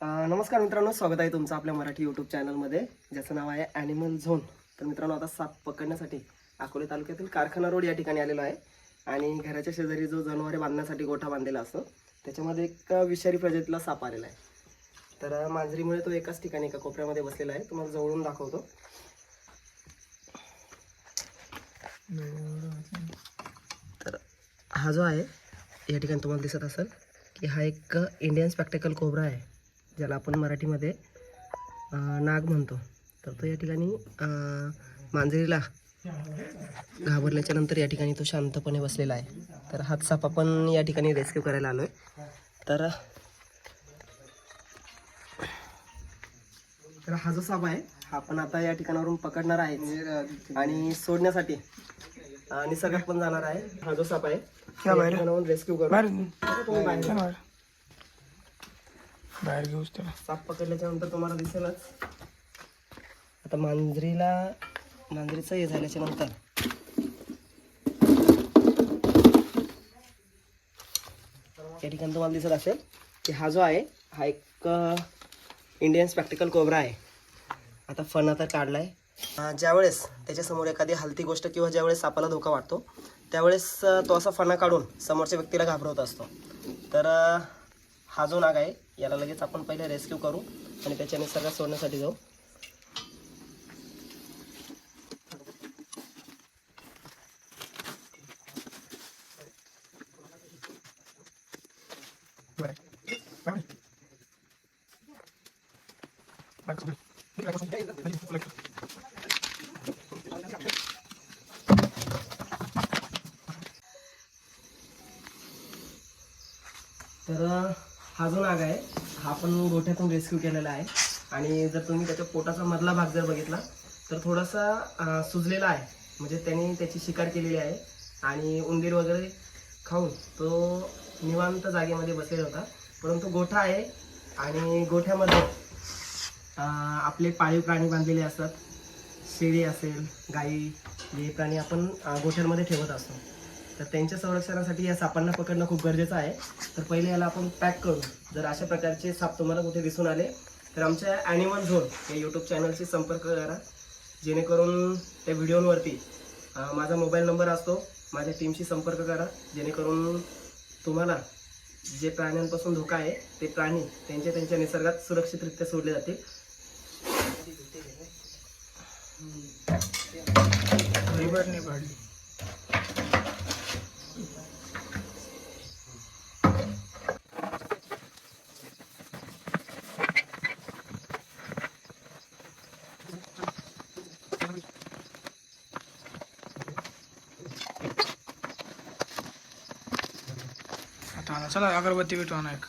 नमस्कार मित्रांनो स्वागत आहे तुमचं आपल्या मराठी यूट्यूब चॅनलमध्ये. ज्याचं नाव आहे ॲनिमल झोन तर मित्रांनो आता साप पकडण्यासाठी अकोले तालुक्यातील कारखाना रोड या ठिकाणी आलेलो आहे. आणि घराच्या शेजारी जो जनावरे बांधण्यासाठी गोठा बांधलेला असतो. त्याच्यामध्ये एक विषारी प्रजातीला साप आलेला आहे. तर मांजरीमुळे तो एकाच ठिकाणी एका कोपऱ्यामध्ये बसलेला आहे. तुम्हाला जवळून दाखवतो. तर हा जो आहे या ठिकाणी तुम्हाला दिसत असेल की हा एक इंडियन स्पॅक्टिकल कोबरा आहे. ज्याला आपण मराठीमध्ये नाग म्हणतो. तर तो या ठिकाणी मांजरीला घाबरल्याच्या नंतर या ठिकाणी तो शांतपणे बसलेला आहे. तर हाच साप आपण या ठिकाणी रेस्क्यू करायला आलो आहे तर तर हा जो साप आहे हा आपण आता या ठिकाणावरून पकडणार आहे आणि सोडण्यासाठी निसर्गात पण जाणार आहे. हा जो साप आहे? रेस्क्यू करू बाहेर घेऊच त्याला साप पकडल्याच्या नंतर तुम्हाला दिसेलच. आता मांजरीला मांजरीचं हे झाल्याच्यानंतर. या ठिकाणी तुम्हाला दिसत असेल की हा जो आहे हा एक इंडियन स्पॅक्टिकल कोबरा आहे. आता फणा तर काढला आहे ज्यावेळेस त्याच्यासमोर एखादी हलती गोष्ट किंवा ज्यावेळेस सापाला धोका वाटतो त्यावेळेस तो असा फणा काढून समोरच्या व्यक्तीला घाबरवत असतो. तर हा जो नाग आहे याला लगेच आपण पहिले रेस्क्यू करू आणि त्याच्या निसर्गात सोडण्यासाठी जाऊ. तर हा जो नाग आहे हा पण गोठ्यातून रेस्क्यू केलेला आहे. आणि जर तुम्ही त्याच्या पोटाचा मधला भाग जर बघितला तर थोडासा सुजलेला आहे. म्हणजे त्याने त्याची शिकार केलेली आहे. आणि उंदीर वगैरे खाऊन तो निवांत जागेमध्ये बसलेला होता. परंतु गोठा आहे आणि गोठ्यामध्ये आपले पाळीव प्राणी बांधलेले असतात. शेळी असेल गाई हे प्राणी आपण गोठ्यांमध्ये ठेवत असतो. तर त्यांच्या संरक्षणासाठी या सापांना पकडणं खूप गरजेचं आहे. तर पहिले याला आपण पॅक करू. जर अशा प्रकारचे साप तुम्हाला कुठे दिसून आले तर आमच्या ॲनिमल झोन या यूट्यूब चॅनलशी संपर्क करा. जेणेकरून त्या व्हिडिओवरती माझा मोबाईल नंबर असतो माझ्या टीमशी संपर्क करा. जेणेकरून तुम्हाला जे प्राण्यांपासून धोका आहे ते प्राणी त्यांच्या त्यांच्या निसर्गात सुरक्षितरित्या सोडले जातील. निवडली नाही आता चला अगरबत्ती भेटू एक. एक